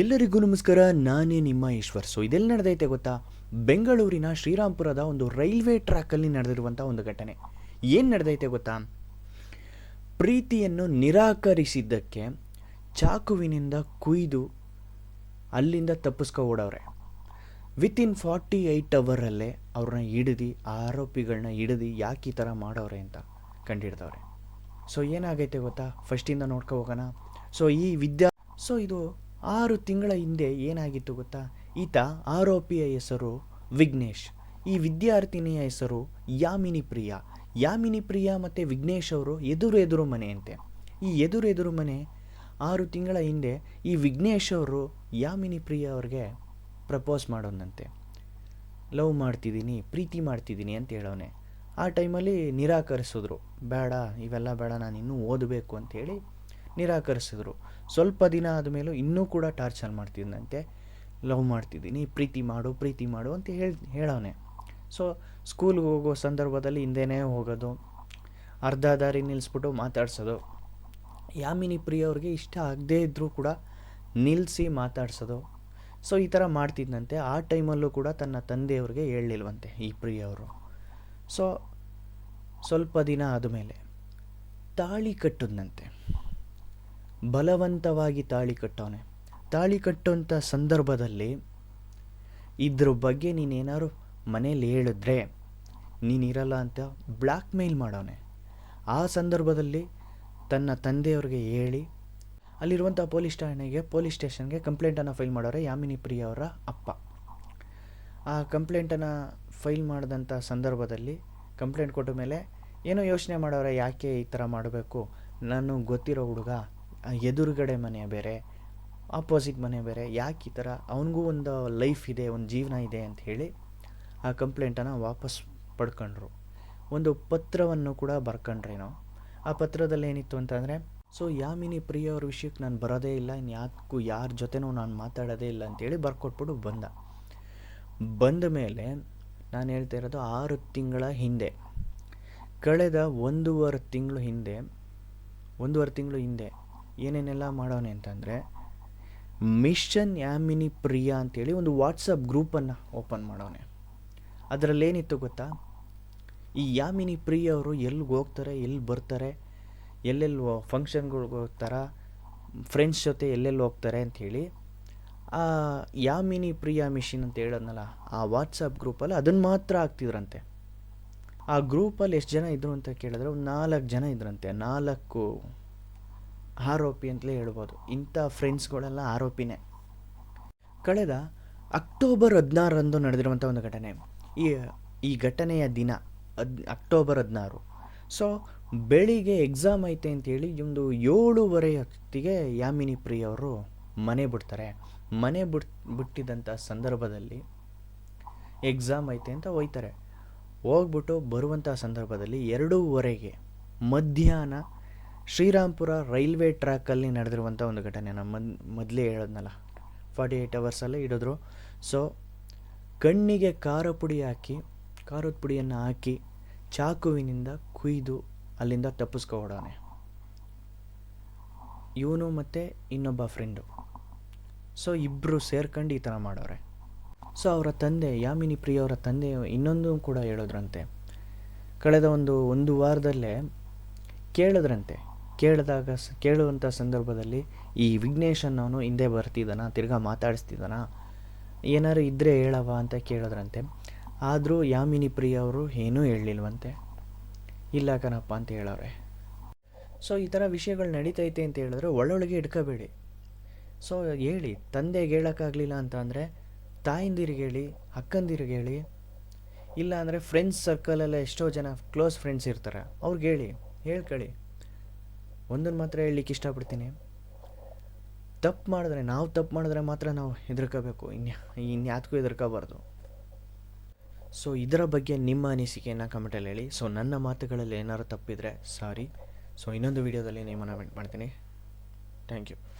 ಎಲ್ಲರಿಗೂ ನಮಸ್ಕಾರ, ನಾನೇ ನಿಮ್ಮ ಈಶ್ವರ್. ಸೊ ಇದೆಲ್ಲ ನಡೆದೈತೆ ಗೊತ್ತಾ? ಬೆಂಗಳೂರಿನ ಶ್ರೀರಾಮ್ಪುರದ ಒಂದು ರೈಲ್ವೆ ಟ್ರ್ಯಾಕಲ್ಲಿ ನಡೆದಿರುವಂಥ ಒಂದು ಘಟನೆ. ಏನು ನಡೆದೈತೆ ಗೊತ್ತಾ? ಪ್ರೀತಿಯನ್ನು ನಿರಾಕರಿಸಿದ್ದಕ್ಕೆ ಚಾಕುವಿನಿಂದ ಕುಯ್ದು ಅಲ್ಲಿಂದ ತಪ್ಪಿಸ್ಕೊ ಓಡವ್ರೆ. ವಿತಿನ್ ಫಾರ್ಟಿ ಏಯ್ಟ್ ಅವರಲ್ಲೇ ಅವ್ರನ್ನ ಹಿಡಿದು ಆರೋಪಿಗಳನ್ನ ಹಿಡಿದು ಯಾಕೆ ಈ ಥರ ಮಾಡವ್ರೆ ಅಂತ ಕಂಡಿಡ್ದವ್ರೆ. ಸೊ ಏನಾಗೈತೆ ಗೊತ್ತಾ? ಫಸ್ಟಿಂದ ನೋಡ್ಕೊ ಹೋಗೋಣ. ಸೊ ಈ ವಿದ್ಯಾ ಸೊ ಇದು ಆರು ತಿಂಗಳ ಹಿಂದೆ ಏನಾಗಿತ್ತು ಗೊತ್ತಾ? ಈತ ಆರೋಪಿಯ ಹೆಸರು ವಿಘ್ನೇಶ್. ಈ ವಿದ್ಯಾರ್ಥಿನಿಯ ಹೆಸರು ಯಾಮಿನಿ ಪ್ರಿಯ. ಯಾಮಿನಿ ಪ್ರಿಯಾ ಮತ್ತು ವಿಘ್ನೇಶ್ ಅವರು ಎದುರು ಎದುರು ಮನೆಯಂತೆ. ಈ ಎದುರು ಎದುರು ಮನೆ ಆರು ತಿಂಗಳ ಹಿಂದೆ ಈ ವಿಘ್ನೇಶ್ ಅವರು ಯಾಮಿನಿ ಪ್ರಿಯಾ ಅವ್ರಿಗೆ ಪ್ರಪೋಸ್ ಮಾಡೋನಂತೆ ಲವ್ ಮಾಡ್ತಿದ್ದೀನಿ, ಪ್ರೀತಿ ಮಾಡ್ತಿದ್ದೀನಿ ಅಂತ ಹೇಳೋನೆ ಆ ಟೈಮಲ್ಲಿ ನಿರಾಕರಿಸಿದ್ರು. ಬೇಡ, ಇವೆಲ್ಲ ಬೇಡ ನಾನು ಇನ್ನೂ ಓದಬೇಕು ಅಂತೇಳಿ ನಿರಾಕರಿಸಿದ್ರು. ಸ್ವಲ್ಪ ದಿನ ಆದಮೇಲೂ ಇನ್ನೂ ಕೂಡ ಟಾರ್ಚರ್ ಮಾಡ್ತಿದ್ದಂತೆ ಲವ್ ಮಾಡ್ತಿದ್ದೀನಿ, ಪ್ರೀತಿ ಮಾಡು ಪ್ರೀತಿ ಮಾಡು ಅಂತ ಹೇಳಿ ಹೇಳೋನೆ ಸೊ ಸ್ಕೂಲ್ಗೆ ಹೋಗೋ ಸಂದರ್ಭದಲ್ಲಿ ಹಿಂದೆನೇ ಹೋಗೋದು, ಅರ್ಧ ದಾರಿ ನಿಲ್ಲಿಸ್ಬಿಟ್ಟು ಮಾತಾಡ್ಸೋದು. ಯಾಮಿನಿ ಪ್ರಿಯ ಅವ್ರಿಗೆ ಇಷ್ಟ ಆಗದೇ ಇದ್ದರೂ ಕೂಡ ನಿಲ್ಲಿಸಿ ಮಾತಾಡ್ಸೋದು. ಸೊ ಈ ಥರ ಮಾಡ್ತಿದ್ದಂತೆ ಆ ಟೈಮಲ್ಲೂ ಕೂಡ ತನ್ನ ತಂದೆಯವ್ರಿಗೆ ಹೇಳಲಿಲ್ವಂತೆ ಈ ಪ್ರಿಯವರು ಸೊ ಸ್ವಲ್ಪ ದಿನ ಆದಮೇಲೆ ತಾಳಿ ಕಟ್ಟದ್ನಂತೆ. ಬಲವಂತವಾಗಿ ತಾಳಿ ಕಟ್ಟವನೆ. ತಾಳಿ ಕಟ್ಟುವಂಥ ಸಂದರ್ಭದಲ್ಲಿ ಇದ್ರ ಬಗ್ಗೆ ನೀನೇನಾದ್ರು ಮನೇಲಿ ಹೇಳಿದ್ರೆ ನೀನಿರಲ್ಲ ಅಂತ ಬ್ಲ್ಯಾಕ್ ಮೇಲ್ ಮಾಡವನೆ. ಆ ಸಂದರ್ಭದಲ್ಲಿ ತನ್ನ ತಂದೆಯವ್ರಿಗೆ ಹೇಳಿ ಅಲ್ಲಿರುವಂಥ ಪೊಲೀಸ್ ಠಾಣೆಗೆ, ಪೊಲೀಸ್ ಸ್ಟೇಷನ್ಗೆ ಕಂಪ್ಲೇಂಟನ್ನು ಫೈಲ್ ಮಾಡೋರೆ ಯಾಮಿನಿ ಪ್ರಿಯ ಅವರ ಅಪ್ಪ. ಆ ಕಂಪ್ಲೇಂಟನ್ನು ಫೈಲ್ ಮಾಡಿದಂಥ ಸಂದರ್ಭದಲ್ಲಿ ಕಂಪ್ಲೇಂಟ್ ಕೊಟ್ಟ ಮೇಲೆ ಏನೋ ಯೋಚನೆ ಮಾಡೋರೆ, ಯಾಕೆ ಈ ಥರ ಮಾಡಬೇಕು? ನಾನು ಗೊತ್ತಿರೋ ಹುಡುಗ ಎದುರುಗಡೆ ಮನೆ ಬೇರೆ ಆಪೋಸಿಟ್ ಮನೆ ಬೇರೆ, ಯಾಕೆ ಈ ಥರ ಅವನಿಗೂ ಒಂದು ಲೈಫ್ ಇದೆ, ಒಂದು ಜೀವನ ಇದೆ ಅಂತ ಹೇಳಿ ಆ ಕಂಪ್ಲೇಂಟನ್ನು ವಾಪಸ್ ಪಡ್ಕೊಂಡ್ರು. ಒಂದು ಪತ್ರವನ್ನು ಕೂಡ ಬರ್ಕೊಂಡ್ರೇನೋ ಆ ಪತ್ರದಲ್ಲಿ ಏನಿತ್ತು ಅಂತಂದರೆ ಸೊ ಯಾಮಿನಿ ಪ್ರಿಯ ಅವ್ರ ವಿಷಯಕ್ಕೆ ನಾನು ಬರೋದೇ ಇಲ್ಲ ಇನ್ನು ಯಾಕೂ ಯಾರ ಜೊತೆನೂ ನಾನು ಮಾತಾಡೋದೇ ಇಲ್ಲ ಅಂತೇಳಿ ಬರ್ಕೊಟ್ಬಿಟ್ಟು ಬಂದ. ಬಂದ ಮೇಲೆ ನಾನು ಹೇಳ್ತಾ ಇರೋದು ಆರು ತಿಂಗಳ ಹಿಂದೆ, ಕಳೆದ ಒಂದೂವರೆ ತಿಂಗಳು ಹಿಂದೆ, ಒಂದೂವರೆ ತಿಂಗಳು ಹಿಂದೆ ಏನೇನೆಲ್ಲ ಮಾಡೋಣ ಅಂತಂದರೆ ಮಿಷನ್ ಯಾಮಿನಿ ಪ್ರಿಯಾ ಅಂತೇಳಿ ಒಂದು ವಾಟ್ಸಪ್ ಗ್ರೂಪನ್ನು ಓಪನ್ ಮಾಡೋನೆ ಅದರಲ್ಲೇನಿತ್ತು ಗೊತ್ತಾ? ಈ ಯಾಮಿನಿ ಪ್ರಿಯ ಅವರು ಎಲ್ಲಿಗೆ ಹೋಗ್ತಾರೆ ಎಲ್ಲಿ ಬರ್ತಾರೆ, ಎಲ್ಲೆಲ್ಲಿ ಫಂಕ್ಷನ್ಗಳ್ಗೆ ಹೋಗ್ತಾರ ಫ್ರೆಂಡ್ಸ್ ಜೊತೆ ಎಲ್ಲೆಲ್ಲಿ ಹೋಗ್ತಾರೆ ಅಂಥೇಳಿ ಆ ಯಾಮಿನಿ ಪ್ರಿಯಾ ಮಿಷಿನ್ ಅಂತ ಹೇಳೋದ್ನಲ್ಲ, ಆ ವಾಟ್ಸಪ್ ಗ್ರೂಪಲ್ಲಿ ಅದನ್ನು ಮಾತ್ರ ಆಗ್ತಿದ್ರಂತೆ ಆ ಗ್ರೂಪಲ್ಲಿ ಎಷ್ಟು ಜನ ಇದ್ರು ಅಂತ ಕೇಳಿದ್ರೆ ಒಂದು ನಾಲ್ಕು ಜನ ಇದ್ರಂತೆ, ನಾಲ್ಕು ಆರೋಪಿ ಅಂತಲೇ ಹೇಳ್ಬೋದು. ಇಂಥ ಫ್ರೆಂಡ್ಸ್ಗಳೆಲ್ಲ ಆರೋಪಿನೇ. ಕಳೆದ ಅಕ್ಟೋಬರ್ ಹದಿನಾರರಂದು ನಡೆದಿರುವಂಥ ಒಂದು ಘಟನೆ. ಈ ಈ ಘಟನೆಯ ದಿನ ಅದ್ ಅಕ್ಟೋಬರ್ ಹದಿನಾರು. ಸೊ ಬೆಳಿಗ್ಗೆ ಎಕ್ಸಾಮ್ ಐತೆ ಅಂತೇಳಿ ಒಂದು ಏಳುವರೆ ಹೊತ್ತಿಗೆ ಯಾಮಿನಿ ಪ್ರಿಯ ಅವರು ಮನೆ ಬಿಡ್ತಾರೆ. ಮನೆ ಬಿಟ್ ಬಿಟ್ಟಿದ್ದಂಥ ಸಂದರ್ಭದಲ್ಲಿ ಎಕ್ಸಾಮ್ ಐತೆ ಅಂತ ಹೋಯ್ತಾರೆ ಹೋಗ್ಬಿಟ್ಟು ಬರುವಂಥ ಸಂದರ್ಭದಲ್ಲಿ ಎರಡೂವರೆಗೆ ಮಧ್ಯಾಹ್ನ ಶ್ರೀರಾಮ್ಪುರ ರೈಲ್ವೆ ಟ್ರ್ಯಾಕಲ್ಲಿ ನಡೆದಿರುವಂಥ ಒಂದು ಘಟನೆ. ನಾನು ಮದ್, ಮೊದಲೇ ಹೇಳೋದ್ನಲ್ಲ ಫಾರ್ಟಿ ಏಯ್ಟ್ ಅವರ್ಸಲ್ಲೇ ಇಡಿದ್ರು. ಸೊ ಕಣ್ಣಿಗೆ ಖಾರ ಪುಡಿ ಹಾಕಿ, ಖಾರದ ಪುಡಿಯನ್ನು ಹಾಕಿ ಚಾಕುವಿನಿಂದ ಕುಯ್ದು ಅಲ್ಲಿಂದ ತಪ್ಪಿಸ್ಕೊಡೋನೆ. ಇವನು ಮತ್ತು ಇನ್ನೊಬ್ಬ ಫ್ರೆಂಡು ಸೊ ಇಬ್ಬರು ಸೇರ್ಕೊಂಡು ಈ ಥರ ಮಾಡೋರೆ. ಸೊ ಅವರ ತಂದೆ, ಯಾಮಿನಿ ಪ್ರಿಯ ಅವರ ತಂದೆ ಇನ್ನೊಂದು ಕೂಡ ಹೇಳೋದ್ರಂತೆ. ಕಳೆದ ಒಂದು ಒಂದು ವಾರದಲ್ಲೇ ಕೇಳಿದ್ರಂತೆ. ಕೇಳಿದಾಗ ಸ್ ಕೇಳುವಂಥ ಸಂದರ್ಭದಲ್ಲಿ ಈ ವಿಘ್ನೇಶ್ ಅನ್ನೋನು ಹಿಂದೆ ಬರ್ತಿದ್ದಾನ, ತಿರ್ಗಾ ಮಾತಾಡಿಸ್ತಿದ್ದಾನ. ಏನಾರು ಇದ್ದರೆ ಹೇಳವ ಅಂತ ಕೇಳಿದ್ರಂತೆ. ಆದರೂ ಯಾಮಿನಿ ಪ್ರಿಯ ಅವರು ಏನೂ ಹೇಳಲಿಲ್ವಂತೆ. ಇಲ್ಲ ಕಣಪ್ಪ ಅಂತ ಹೇಳವ್ರೆ. ಸೊ ಈ ಥರ ವಿಷಯಗಳು ನಡೀತೈತೆ ಅಂತ ಹೇಳಿದ್ರೆ ಒಳ್ಳೊಳಗೆ ಇಟ್ಕೋಬೇಡಿ ಸೊ ಹೇಳಿ, ತಂದೆಗೆ ಹೇಳೋಕ್ಕಾಗಲಿಲ್ಲ ಅಂತ ಅಂದರೆ ತಾಯಿಂದಿರಿಗೆ ಹೇಳಿ, ಅಕ್ಕಂದಿರಿಗೆ ಹೇಳಿ, ಇಲ್ಲ ಅಂದರೆ ಫ್ರೆಂಡ್ಸ್ ಸರ್ಕಲಲ್ಲೇ ಎಷ್ಟೋ ಜನ ಕ್ಲೋಸ್ ಫ್ರೆಂಡ್ಸ್ ಇರ್ತಾರೆ. ಅವ್ರಿಗೆ ಹೇಳಿ ಹೇಳ್ಕೊಳ್ಳಿ ಒಂದನ್ನು ಮಾತ್ರ ಹೇಳಲಿಕ್ಕೆ ಇಷ್ಟಪಡ್ತೀನಿ. ತಪ್ಪು ಮಾಡಿದ್ರೆ, ನಾವು ತಪ್ಪು ಮಾಡಿದ್ರೆ ಮಾತ್ರ ನಾವು ಹೆದರ್ಕೋಬೇಕು. ಇನ್ಯಾ ಇನ್ಯಾತ್ಗೂ ಹೆದರ್ಕೋಬಾರ್ದು. ಸೊ ಇದರ ಬಗ್ಗೆ ನಿಮ್ಮ ಅನಿಸಿಕೆಯನ್ನು ಕಮೆಂಟಲ್ಲಿ ಹೇಳಿ. ಸೊ ನನ್ನ ಮಾತುಗಳಲ್ಲಿ ಏನಾದ್ರು ತಪ್ಪಿದರೆ ಸಾರಿ ಸೊ ಇನ್ನೊಂದು ವೀಡಿಯೋದಲ್ಲಿ ನಿಮ್ಮನ್ನು ಮೆಂಟ್ ಮಾಡ್ತೀನಿ. Thank you